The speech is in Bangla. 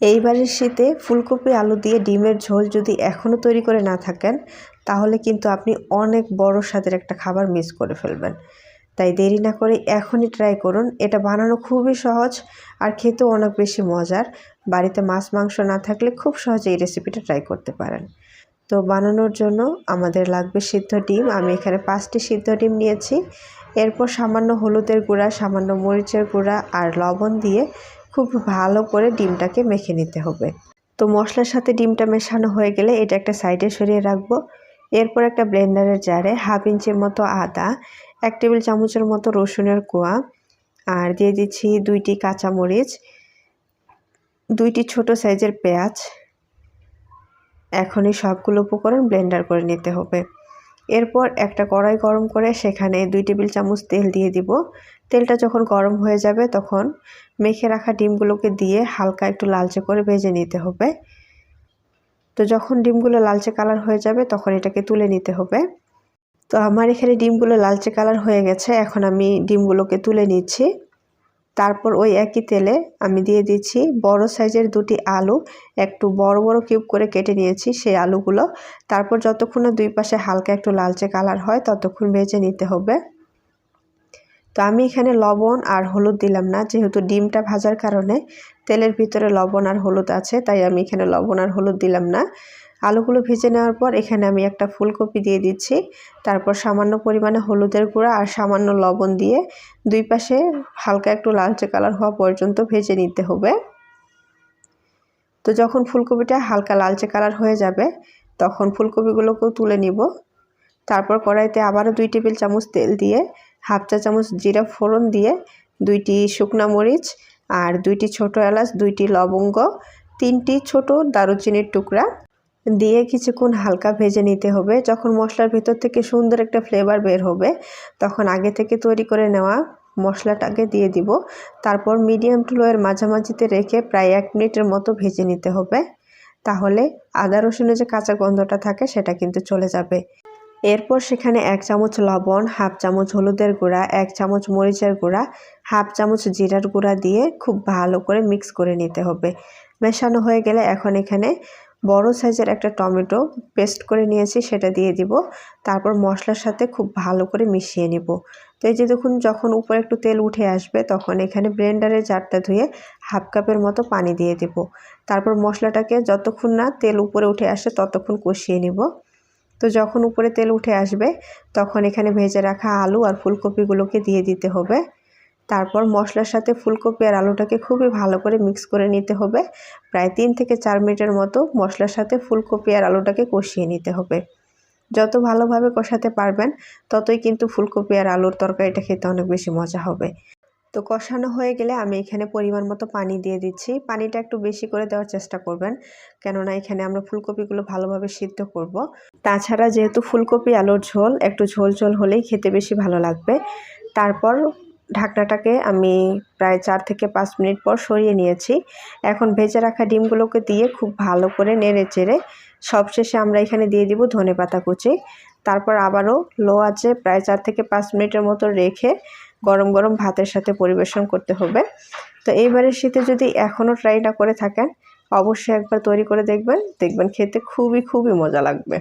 এইবারের শীতে ফুলকপি, আলু দিয়ে ডিমের ঝোল যদি এখনও তৈরি করে না থাকেন, তাহলে কিন্তু আপনি অনেক বড় স্বাদের একটা খাবার মিস করে ফেলবেন। তাই দেরি না করে এখনই ট্রাই করুন। এটা বানানো খুবই সহজ আর খেতেও অনেক বেশি মজার। বাড়িতে মাছ, মাংস না থাকলে খুব সহজে এই রেসিপিটা ট্রাই করতে পারেন। তো বানানোর জন্য আমাদের লাগবে সিদ্ধ ডিম। আমি এখানে পাঁচটি সিদ্ধ ডিম নিয়েছি। এরপর সামান্য হলুদের গুঁড়া, সামান্য মরিচের গুঁড়া আর লবণ দিয়ে খুব ভালো করে ডিমটাকে মেখে নিতে হবে। তো মশলার সাথে ডিমটা মেশানো হয়ে গেলে এটা একটা সাইডে সরিয়ে রাখব। এরপর একটা ব্লেন্ডারের জারে হাফ ইঞ্চের মতো আদা, এক টেবিল চামচের মতো রসুনের কোয়া আর দিয়ে দিচ্ছি দুইটি কাঁচামরিচ, দুইটি ছোট সাইজের পেঁয়াজ। এখনই সবগুলো উপকরণ ব্লেন্ডার করে নিতে হবে। এরপর একটা কড়াই গরম করে সেখানে দুই টেবিল চামচ তেল দিয়ে দিব। তেলটা যখন গরম হয়ে যাবে তখন মেখে রাখা ডিমগুলোকে দিয়ে হালকা একটু লালচে করে ভেজে নিতে হবে। তো যখন ডিমগুলো লালচে কালার হয়ে যাবে তখন এটাকে তুলে নিতে হবে। তো আমার এখানে ডিমগুলো লালচে কালার হয়ে গেছে, এখন আমি ডিমগুলোকে তুলে নিচ্ছি। তারপর ওই একই তেলে আমি দিয়ে দিচ্ছি বড় সাইজের দুটি আলু। একটু বড় বড় কিউব করে কেটে নিয়েছি সেই আলুগুলো। তারপর যতক্ষণ না দুই পাশে হালকা একটু লালচে কালার হয়, ততক্ষণ ভেজে নিতে হবে। তো আমি এখানে লবণ আর হলুদ দিলাম না, যেহেতু ডিমটা ভাজার কারণে তেলের ভিতরে লবণ আর হলুদ আছে, তাই আমি এখানে লবণ আর হলুদ দিলাম না। আলুগুলো ভেজে নেওয়ার পর এখানে আমি একটা ফুলকপি দিয়ে দিচ্ছি। তারপর সামান্য পরিমাণে হলুদের গুঁড়া আর সামান্য লবণ দিয়ে দুই পাশে হালকা একটু লালচে কালার হওয়া পর্যন্ত ভেজে নিতে হবে। তো যখন ফুলকপিটা হালকা লালচে কালার হয়ে যাবে, তখন ফুলকপিগুলোকেও তুলে নিব। তারপর কড়াইতে আবারও দুই টেবিল চামচ তেল দিয়ে, হাফ চা চামচ জিরা ফোড়ন দিয়ে, দুইটি শুকনা মরিচ আর দুইটি ছোট এলাচ, দুইটি লবঙ্গ, তিনটি ছোট দারুচিনির টুকরা দিয়ে কিছুক্ষণ হালকা ভেজে নিতে হবে। যখন মশলার ভেতর থেকে সুন্দর একটা ফ্লেভার বের হবে, তখন আগে থেকে তৈরি করে নেওয়া মশলাটাকে দিয়ে দিব। তারপর মিডিয়াম টু লোয়ের মাঝামাঝিতে রেখে প্রায় এক মিনিটের মতো ভেজে নিতে হবে। তাহলে আদা রসুনের যে কাঁচা গন্ধটা থাকে, সেটা কিন্তু চলে যাবে। এরপর সেখানে এক চামচ লবণ, হাফ চামচ হলুদের গুঁড়া, এক চামচ মরিচের গুঁড়া, হাফ চামচ জিরার গুঁড়া দিয়ে খুব ভালো করে মিক্স করে নিতে হবে। মেশানো হয়ে গেলে এখন এখানে বড় সাইজের একটা টমেটো পেস্ট করে নিয়েছি, সেটা দিয়ে দিব। তারপর মশলার সাথে খুব ভালো করে মিশিয়ে নিব। তো এই যে দেখুন, যখন উপরে একটু তেল উঠে আসবে, তখন এখানে ব্লেন্ডারের জারটা ধুয়ে হাফ কাপের মতো পানি দিয়ে দেব। তারপর মশলাটাকে যতক্ষণ না তেল উপরে উঠে আসে, ততক্ষণ কষিয়ে নিব। তো যখন উপরে তেল উঠে আসবে, তখন এখানে ভেজে রাখা আলু আর ফুলকপিগুলোকে দিয়ে দিতে হবে। তারপর মশলার সাথে ফুলকপি আর আলুটাকে খুবই ভালো করে মিক্স করে নিতে হবে। প্রায় তিন থেকে চার মিনিটের মতো মশলার সাথে ফুলকপি আর আলুটাকে কষিয়ে নিতে হবে। যত ভালোভাবে কষাতে পারবেন, ততই কিন্তু ফুলকপি আর আলুর তরকারিটা খেতে অনেক বেশি মজা হবে। তো কষানো হয়ে গেলে আমি এখানে পরিমাণ মতো পানি দিয়ে দিচ্ছি। পানিটা একটু বেশি করে দেওয়ার চেষ্টা করবেন, কেননা এখানে আমরা ফুলকপিগুলো ভালোভাবে সিদ্ধ করব। তাছাড়া যেহেতু ফুলকপি আলুর ঝোল, একটু ঝোল ঝোল হলেই খেতে বেশি ভালো লাগবে। তারপর ঢাকনাটাকে আমি প্রায় চার থেকে পাঁচ মিনিট পর সরিয়ে নিয়েছি। এখন ভেজে রাখা ডিমগুলোকে দিয়ে খুব ভালো করে নেড়ে চেড়ে সবশেষে আমরা এখানে দিয়ে দিব ধনে পাতা কুচি। তারপর আবারও লো আছে প্রায় চার থেকে পাঁচ মিনিটের মতো রেখে গরম গরম ভাতের সাথে পরিবেশন করতে হবে। তো এইবারের শীতে যদি এখনও ট্রাই না করে থাকেন, অবশ্যই একবার তৈরি করে দেখবেন। দেখবেন খেতে খুবই খুবই মজা লাগবে।